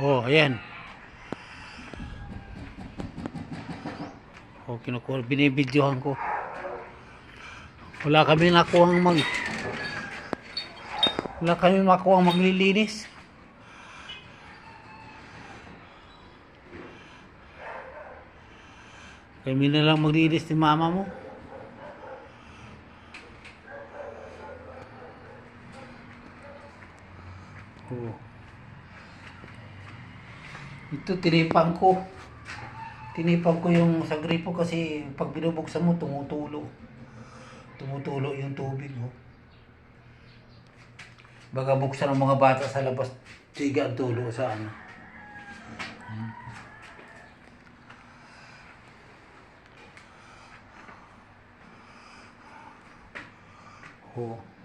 Oh, ayan. Oh, kinukuha, binibidyohan ko. Wala kami nakuha mag... Wala kami makuha maglilinis. Kami na lang maglinis ni mama mo. Oh. Ito tinipang ko. Tinipang ko yung sa gripo kasi pag binubuksan mo tumutulo. Tumutulo yung tubig mo. Baga buksan ng mga bata sa labas. Tiga ang tulo sa ano. Hmm. Oh.